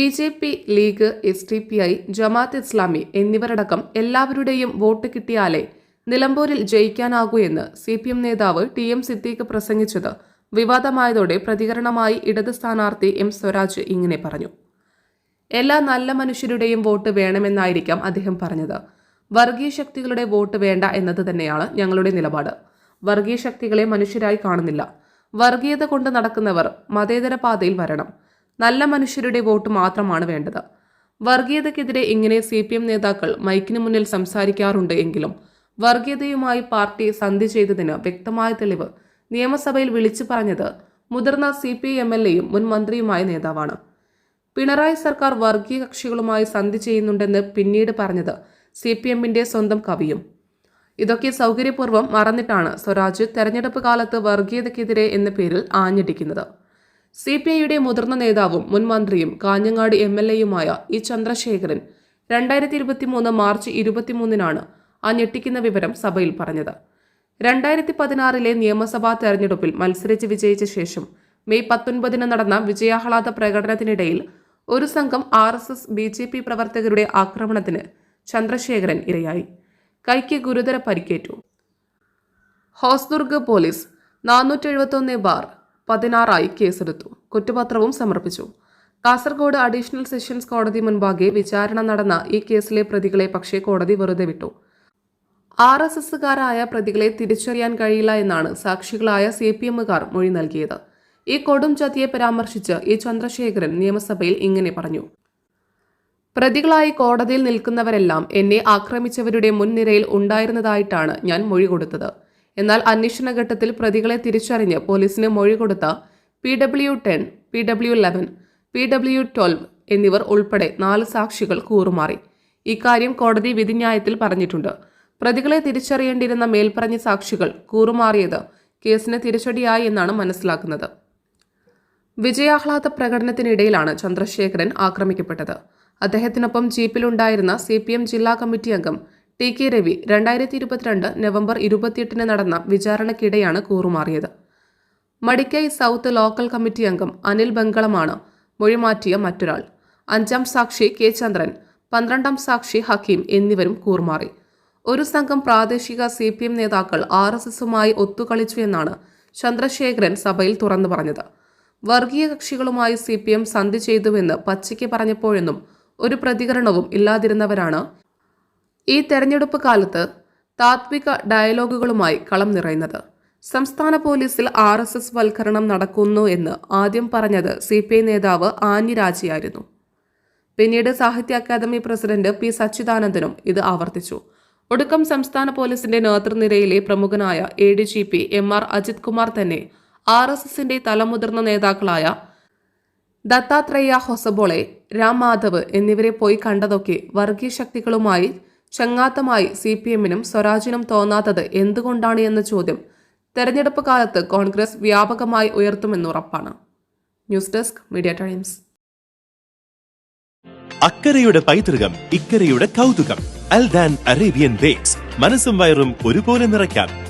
B J P league S D P I Jamaat Islami എന്നിവരടക്കം എല്ലാവരുടെയും vote കിട്ടിയാലേ നിലമ്പൂരിൽ ജയിക്കാനാകൂ എന്ന് സി പി എം നേതാവ് ടി എം സിദ്ദീഖ് പ്രസംഗിച്ചത് വിവാദമായതോടെ പ്രതികരണമായി ഇടത് സ്ഥാനാർത്ഥി എം സ്വരാജ് ഇങ്ങനെ പറഞ്ഞു. എല്ലാ നല്ല മനുഷ്യരുടെയും വോട്ട് വേണമെന്നായിരിക്കാം അദ്ദേഹം പറഞ്ഞത്. വർഗീയ ശക്തികളുടെ വോട്ട് വേണ്ട എന്നത് തന്നെയാണ് ഞങ്ങളുടെ നിലപാട്. വർഗീയ ശക്തികളെ മനുഷ്യരായി കാണുന്നില്ല. വർഗീയത കൊണ്ട് നടക്കുന്നവർ മതേതര പാതയിൽ വരണം. നല്ല മനുഷ്യരുടെ വോട്ട് മാത്രമാണ് വേണ്ടത്. വർഗീയതയ്ക്കെതിരെ ഇങ്ങനെ സി പി എം നേതാക്കൾ മൈക്കിന് മുന്നിൽ സംസാരിക്കാറുണ്ട് എങ്കിലും വർഗീയതയുമായി പാർട്ടി സന്ധി ചെയ്തതിന് വ്യക്തമായ തെളിവ് നിയമസഭയിൽ വിളിച്ചു പറഞ്ഞത് മുതിർന്ന സി പി എം എൽ എയും മുൻ മന്ത്രിയുമായ നേതാവാണ്. പിണറായി സർക്കാർ വർഗീയ കക്ഷികളുമായി സന്ധി ചെയ്യുന്നുണ്ടെന്ന് പിന്നീട് പറഞ്ഞത് സി പി എമ്മിന്റെ സ്വന്തം കവിയും. ഇതൊക്കെ സൗകര്യപൂർവം മറന്നിട്ടാണ് സ്വരാജ് തെരഞ്ഞെടുപ്പ് കാലത്ത് വർഗീയതയ്ക്കെതിരെ എന്ന പേരിൽ ആഞ്ഞടിക്കുന്നത്. സി പി ഐയുടെ മുതിർന്ന നേതാവും മുൻ മന്ത്രിയും കാഞ്ഞങ്ങാട് എം എൽ എയുമായ ഇ ചന്ദ്രശേഖരൻ രണ്ടായിരത്തി ഇരുപത്തി മൂന്ന് മാർച്ച് ഇരുപത്തിമൂന്നിനാണ് ആ ഞെട്ടിക്കുന്ന വിവരം സഭയിൽ പറഞ്ഞത്. രണ്ടായിരത്തി പതിനാറിലെ നിയമസഭാ തെരഞ്ഞെടുപ്പിൽ മത്സരിച്ച് വിജയിച്ച ശേഷം മെയ് പത്തൊൻപതിന് നടന്ന വിജയാഹ്ലാദ പ്രകടനത്തിനിടയിൽ ഒരു സംഘം R S S B J P പ്രവർത്തകരുടെ ആക്രമണത്തിന് ചന്ദ്രശേഖരൻ ഇരയായി. കൈക്ക് ഗുരുതര പരിക്കേറ്റു. ഹോസ്ദുർഗ് പോലീസ് നാനൂറ്റി എഴുപത്തൊന്ന് ബാർ പതിനാറായി കേസെടുത്തു. കുറ്റപത്രവും സമർപ്പിച്ചു. കാസർഗോഡ് അഡീഷണൽ സെഷൻസ് കോടതി മുൻപാകെ വിചാരണ നടന്ന ഈ കേസിലെ പ്രതികളെ പക്ഷേ കോടതി വെറുതെ വിട്ടു. ആർ എസ് എസ്സുകാരായ പ്രതികളെ തിരിച്ചറിയാൻ കഴിയില്ല എന്നാണ് സാക്ഷികളായ സി പി എമ്മുകാർ മൊഴി നൽകിയത്. ഈ കൊടും ചതിയെ പരാമർശിച്ച് ഇ ചന്ദ്രശേഖരൻ നിയമസഭയിൽ ഇങ്ങനെ പറഞ്ഞു. പ്രതികളായി കോടതിയിൽ നിൽക്കുന്നവരെല്ലാം എന്നെ ആക്രമിച്ചവരുടെ മുൻനിരയിൽ ഉണ്ടായിരുന്നതായിട്ടാണ് ഞാൻ മൊഴി കൊടുത്തത്. എന്നാൽ അന്വേഷണ ഘട്ടത്തിൽ പ്രതികളെ തിരിച്ചറിഞ്ഞ് പോലീസിന് മൊഴി കൊടുത്ത P W ten P W eleven P W twelve എന്നിവർ ഉൾപ്പെടെ നാല് സാക്ഷികൾ കൂറുമാറി. ഇക്കാര്യം കോടതി വിധിന്യായത്തിൽ പറഞ്ഞിട്ടുണ്ട്. പ്രതികളെ തിരിച്ചറിയേണ്ടിയിരുന്ന മേൽപ്പറഞ്ഞ സാക്ഷികൾ കൂറുമാറിയത് കേസിന് തിരിച്ചടിയായി എന്നാണ് മനസ്സിലാക്കുന്നത്. വിജയാഹ്ലാദ പ്രകടനത്തിനിടയിലാണ് ചന്ദ്രശേഖരൻ ആക്രമിക്കപ്പെട്ടത്. അദ്ദേഹത്തിനൊപ്പം ജീപ്പിലുണ്ടായിരുന്ന സി പി എം ജില്ലാ കമ്മിറ്റി അംഗം ടി കെ രവി രണ്ടായിരത്തി ഇരുപത്തിരണ്ട് നവംബർ ഇരുപത്തിയെട്ടിന് നടന്ന വിചാരണയ്ക്കിടെയാണ് കൂറുമാറിയത്. മടിക്കൈ സൗത്ത് ലോക്കൽ കമ്മിറ്റി അംഗം അനിൽ ബംഗളമാണ് മൊഴിമാറ്റിയ മറ്റൊരാൾ. അഞ്ചാം സാക്ഷി കെ ചന്ദ്രൻ പന്ത്രണ്ടാം സാക്ഷി ഹക്കീം എന്നിവരും കൂറുമാറി. ഒരു സംഘം പ്രാദേശിക സി പി എം നേതാക്കൾ ആർ എസ് എസുമായി ഒത്തുകളിച്ചു എന്നാണ് ചന്ദ്രശേഖരൻ സഭയിൽ തുറന്നു പറഞ്ഞത്. വർഗീയ കക്ഷികളുമായി സി പി എം സന്ധി ചെയ്തുവെന്ന് പച്ചയ്ക്ക് പറഞ്ഞപ്പോഴെന്നും ഒരു പ്രതികരണവും ഇല്ലാതിരുന്നവരാണ് ഈ തെരഞ്ഞെടുപ്പ് കാലത്ത് താത്വിക ഡയലോഗുകളുമായി കളം നിറയുന്നത്. സംസ്ഥാന പോലീസിൽ ആർ എസ് എസ് വൽക്കരണം നടക്കുന്നു എന്ന് ആദ്യം പറഞ്ഞത് സി പി ഐ നേതാവ് ആനി രാജയായിരുന്നു. പിന്നീട് സാഹിത്യ അക്കാദമി പ്രസിഡന്റ് പി സച്ചിദാനന്ദനും ഇത് ആവർത്തിച്ചു. ഒടുക്കം സംസ്ഥാന പോലീസിന്റെ നേതൃനിരയിലെ പ്രമുഖനായ A D G P M R Ajith Kumar തന്നെ ആർ എസ് എസിന്റെ തലമുതിർന്ന നേതാക്കളായ ദത്താത്രേയ ഹൊസബോളെ രാം മാധവ് എന്നിവരെ പോയി കണ്ടതൊക്കെ വർഗീയ ശക്തികളുമായി ചങ്ങാത്തമായി സി പി എമ്മിനും സ്വരാജിനും തോന്നാത്തത് എന്തുകൊണ്ടാണ് എന്ന ചോദ്യം തെരഞ്ഞെടുപ്പ് കാലത്ത് കോൺഗ്രസ് വ്യാപകമായി ഉയർത്തുമെന്നുറപ്പാണ് ന്യൂസ് ഡെസ്ക് മീഡിയ ടൈംസ്. അക്കരയുടെ പൈതൃകം ഇക്കരയുടെ കൗതുകം. Aldan Arabian bakes. മനസ്സും വയറും ഒരുപോലെ നിറയ്ക്കാം.